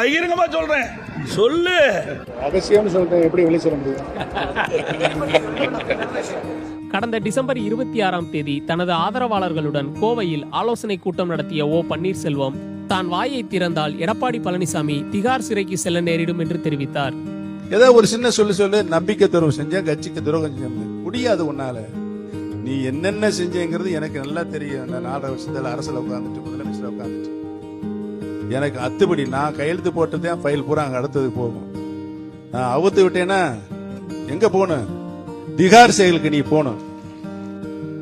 பகிரங்கமா சொல்றேன். சொல்லு. ரகசியம்னு சொல்லிட்டு எப்படி வெளியே சொல்ல முடியும்? கடந்த டிசம்பர் இருபத்தி ஆறாம் தேதி தனது ஆதரவாளர்களுடன் கோவையில் ஆலோசனை கூட்டம் நடத்திய ஓ பன்னீர்செல்வம் தான் வாயை திறந்தால் எடப்பாடி பழனிசாமி திகார் சிறைக்கு செல்ல நேரிடும் என்று தெரிவித்தார். ஏதோ ஒரு சின்ன சொல்லு சொல்லு நம்பிக்கை துரோகம் செஞ்சேன் கட்சிக்கு துரோகம் செஞ்சேன். முடியாது உன்னால. நீ என்னென்ன செஞ்சேங்கிறது எனக்கு நல்லா தெரியும். நான் நாலரை வருஷத்துல அரசுல உட்காந்துட்டு முதலமைச்சர் உட்காந்துட்டு எனக்கு அத்துப்படி நான் கையெழுத்து போட்டதே ஃபைல் பூரா அங்க அடுத்தது போகும். நான் அவுத்து விட்டேன்னா எங்க போகணும்? திகார் செயலுக்கு நீ போகணும்.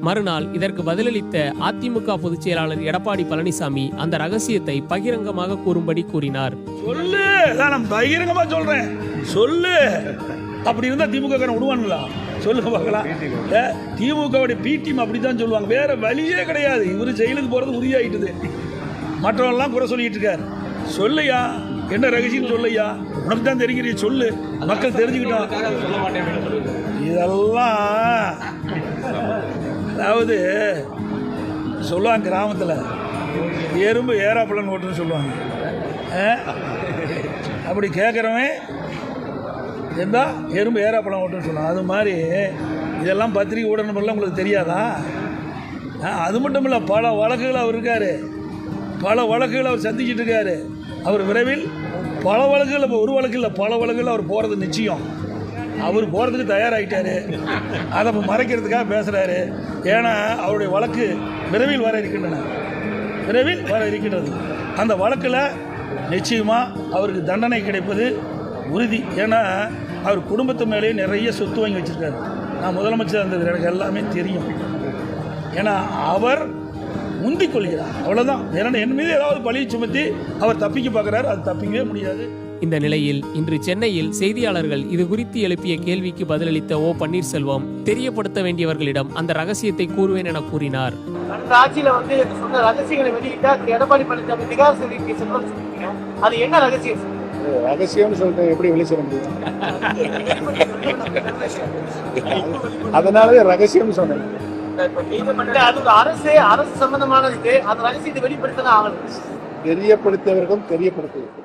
மறுநாள் இதற்கு பதிலளித்த அதிமுக பொதுச் செயலாளர் எடப்பாடி பழனிசாமி அந்த ரகசியத்தை பகிரங்கமாக கூறும்படி கூறினார். சொல்லு அதான் நான் பகிரங்கமா சொல்றேன். சொல்லு. அப்படி இருந்தா திமுக விடுவானுங்களா? சொல்லுங்க பார்க்கலாம். திமுகவுடைய பி டீம் அப்படித்தான் சொல்லுவாங்க. வேற வழியே கிடையாது. இவரு ஜெயிலுக்கு போறது உறுதியாயிட்டுது. மற்றவெல்லாம் குறை சொல்லிட்டு இருக்காரு. சொல்லையா என்ன ரகசியம் சொல்லையா உனக்கு தான் தெரிகிறிய சொல்லு. மக்கள் தெரிஞ்சுக்கிட்டோம் இதெல்லாம் அதாவது சொல்லுவாங்க கிராமத்தில் எறும்பு ஏறாப்பழம் ஓட்டுன்னு சொல்லுவாங்க. ஆ? அப்படி கேட்குறவன் இருந்தால் எறும்பு ஏறாப்பழம் ஓட்டுன்னு சொல்லுவான். அது மாதிரி இதெல்லாம் பத்திரிகை ஊடகமெல்லாம் உங்களுக்கு தெரியாதா? ஆ, அது மட்டும் இல்லை பல வழக்குகள் அவர் இருக்கார். பல வழக்குகளை அவர் சந்திக்கிட்டு இருக்காரு. அவர் விரைவில் பல வழக்குகள் இப்போ ஒரு வழக்கு இல்லை பல வழக்குகள் அவர் போகிறது நிச்சயம். அவர் போகிறதுக்கு தயாராகிட்டாரு அதை இப்போ மறைக்கிறதுக்காக பேசுகிறாரு ஏன்னா அவருடைய வழக்கு விரைவில் வர இருக்கின்றன. விரைவில் வர இருக்கின்றது. அந்த வழக்கில் நிச்சயமாக அவருக்கு தண்டனை கிடைப்பது உறுதி. ஏன்னா அவர் குடும்பத்து மேலேயே நிறைய சொத்து வாங்கி வச்சுருக்காரு. நான் முதலமைச்சர் இருந்தது எனக்கு எல்லாமே தெரியும். ஏன்னா அவர் முந்திக் கொள்கிறார் அவ்வளோதான் ஏன்னா என் மீது ஏதாவது பழியை சுமத்தி அவர் தப்பிக்க பார்க்குறாரு அது தப்பிக்கவே முடியாது. இந்த நிலையில் இன்று சென்னையில் செய்தியாளர்கள் இது குறித்து எழுப்பிய கேள்விக்கு பதிலளித்த ஓ. பன்னீர்செல்வம் தெரியப்படுத்த வேண்டியவர்களிடம் அந்த ரகசியத்தை கூறுவேன் என கூறினார். கடந்த ஆட்சியில வந்து சொன்ன ரகசியங்களை வெளியிட்டா எடப்பாடி பழனிசாமி சொல்லிட்டீங்க அது என்ன ரகசியம்? ரகசியம்னு சொல்லிட்டு எப்படி வெளியே சொல்ல முடியும்? அதனாலவே ரகசியம்னு சொன்னேன். இல்ல, அது ஒரு அரசே அரசு சம்பந்தமானது அந்த ரகசியத்தை வெளிப்படுத்தினா ஆகணும். தெரியப்படுத்தியவர்களும் தெரியப்படுத்துவது